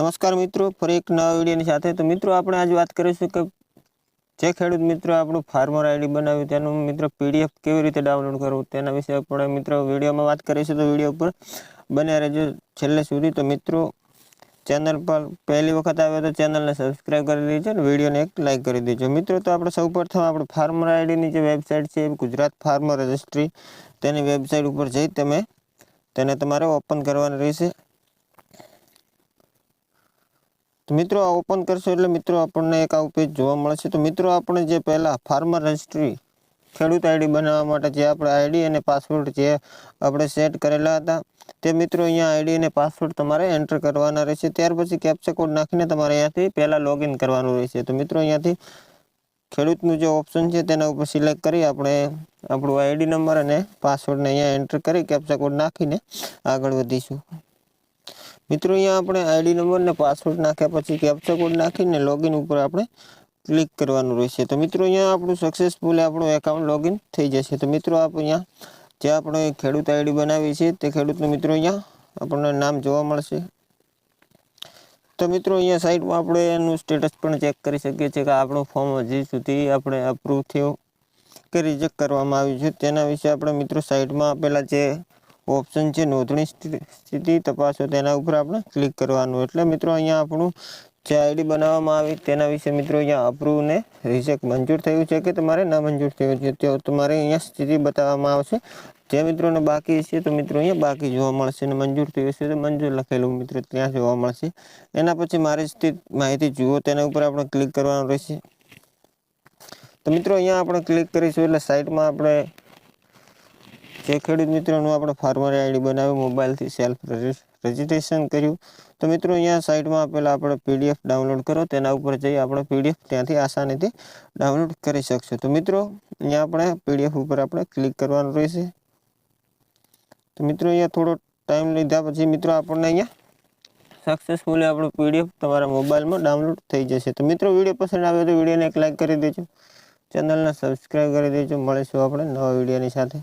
નમસ્કાર મિત્રો, ફરી એક નવા વિડીયોની સાથે. તો મિત્રો, આપણે આજે વાત કરીશું કે જે ખેડૂત મિત્રો આપણું ફાર્મર આઈડી બનાવ્યું, તેનું મિત્રો પીડીએફ કેવી રીતે ડાઉનલોડ કરવું, તેના વિશે આપણે મિત્રો વિડીયોમાં વાત કરીશું. તો વીડિયો ઉપર બન્યા રહેજો છેલ્લે સુધી. તો મિત્રો, ચેનલ પર પહેલી વખત આવ્યો તો ચેનલને સબસ્ક્રાઈબ કરી દેજો અને વિડીયોને એક લાઈક કરી દેજો. મિત્રો, તો આપણે સૌ પ્રથમ આપણે ફાર્મર આઈડીની જે વેબસાઇટ છે, ગુજરાત ફાર્મર રજિસ્ટ્રી તેની વેબસાઇટ ઉપર જઈ તમે, તેને તમારે ઓપન કરવાની રહેશે. તો મિત્રો આ ઓપન કરશો એટલે મિત્રો આપણને એક આવું પેજ જોવા મળશે. તો મિત્રો આપણે જે પહેલાં ફાર્મર રજિસ્ટ્રી ખેડૂત આઈડી બનાવવા માટે જે આપણે આઈડી અને પાસવર્ડ જે આપણે સેટ કરેલા હતા, તે મિત્રો અહીંયા આઈડી અને પાસવર્ડ તમારે એન્ટર કરવાના રહેશે. ત્યાર પછી કેપ્ચા કોડ નાખીને તમારે અહીંયાથી પહેલાં લોગિન કરવાનું રહેશે. તો મિત્રો અહીંયાથી ખેડૂતનું જે ઓપ્શન છે તેના ઉપર સિલેક્ટ કરી આપણે આપણું આઈડી નંબર અને પાસવર્ડને અહીંયા એન્ટર કરી કેપ્ચા કોડ નાખીને આગળ વધીશું. મિત્રો, અહીંયા આપણે આઈડી નંબર ને પાસવર્ડ નાખ્યા પછી કેપ્ચા કોડ નાખીને લોગિન ઉપર આપણે ક્લિક કરવાનું રહેશે. તો મિત્રો, અહીંયા આપણું સક્સેસફુલી આપણું એકાઉન્ટ લોગિન થઈ જશે. તો મિત્રો, આપ અહીંયા જે આપણે ખેડૂત આઈડી બનાવી છે તે ખેડૂતનું મિત્રો અહીંયા આપણને નામ જોવા મળશે. તો મિત્રો, અહીંયા સાઈડમાં આપણે એનું સ્ટેટસ પણ ચેક કરી શકીએ છીએ કે આપણું ફોર્મ હજી સુધી આપણે અપ્રૂવ થયું કે રિજેક્ટ કરવામાં આવ્યું છે. તેના વિશે આપણે મિત્રો સાઈડમાં આપેલા જે ઓપ્શન છે, નોંધણી સ્થિ- સ્થિતિ તપાસો. તેના ઉપર આપણે ક્લિક કરવાનું. એટલે મિત્રો અહીંયા આપણું જે આઈડી બનાવવામાં આવી તેના વિશે મિત્રો અહીંયા અપ્રૂવ ને રિજેક્ટ મંજૂર થયું છે કે તમારે ન મંજૂર થયું છે? તો તમારે અહીંયા સ્થિતિ બતાવવામાં આવશે. જે મિત્રોને બાકી છે તો મિત્રો અહીંયા બાકી જોવા મળશે અને મંજૂર થયું છે તો મંજૂર લખેલું મિત્રો ત્યાં જોવા મળશે. એના પછી મારી સ્થિત માહિતી જુઓ તેના ઉપર આપણે ક્લિક કરવાનું રહેશે. તો મિત્રો અહીંયા આપણે ક્લિક કરીશું એટલે સાઈડમાં આપણે જે ખેડૂત મિત્રોનું આપણે ફાર્મર આઈડી બનાવ્યું, મોબાઈલથી સેલ્ફ રજિસ્ટ્રેશન કર્યું. તો મિત્રો, અહીંયા સાઈડમાં આપેલા આપણે પીડીએફ ડાઉનલોડ કરો, તેના ઉપર જઈ આપણે પીડીએફ ત્યાંથી આસાનીથી ડાઉનલોડ કરી શકશો. તો મિત્રો, અહીંયા આપણે પીડીએફ ઉપર આપણે ક્લિક કરવાનું રહેશે. તો મિત્રો, અહીંયા થોડો ટાઈમ લીધા પછી મિત્રો, આપણને અહીંયા સક્સેસફુલી આપણું પીડીએફ તમારા મોબાઈલમાં ડાઉનલોડ થઈ જશે. તો મિત્રો, વીડિયો પસંદ આવ્યો તો વિડીયોને એક લાઇક કરી દેજો. ચેનલને સબસ્ક્રાઈબ કરી દેજો. મળીશું આપણે નવા વિડીયોની સાથે.